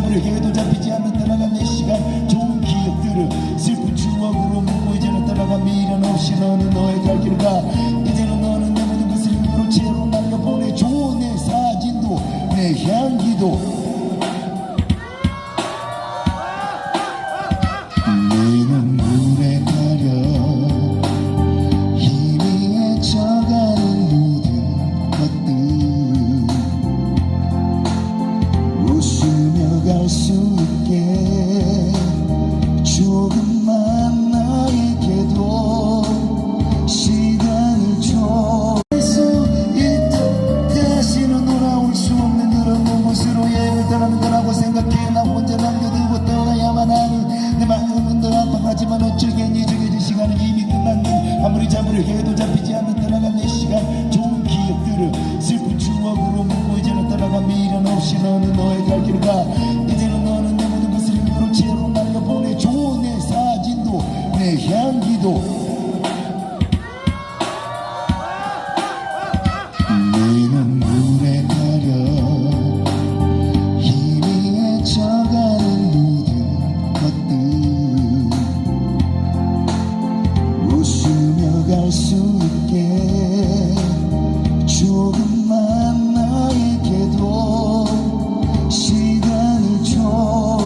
아무리 잡으려해도 잡히지 않는 떠나간 내 시간 좋은 기억들을 슬픈 추억으로 묻고 이제는 떠나간 미련 없이 너는 너의 갈 길을 가 이제는 너는 내 모든 것을 힘으로 채로 남겨보내 좋은 내 사진도 내 향기도 수 있게 조금만 나에게도 시간을 줘수 있다. 다시는 돌아올 수 없는 그런 여행을 떠나는 거라고 생각해. 나 혼자 남겨두고 떠나야만 하는 내 마음은 더 아파하지만 어쩌겠니 정해진 시간은 이미 끝났는 아무리 잡으려 해도 잡히지 않는 떠나간 내 시간. 좋은 기억들을 슬픈 추억으로 묻고 이제는 떠나간 미련 없이 너는 너의 갈 길을 가 기도. 네는 물에 가려 힘이 헤쳐가는 모든 것들. 웃으며 갈 수 있게 조금만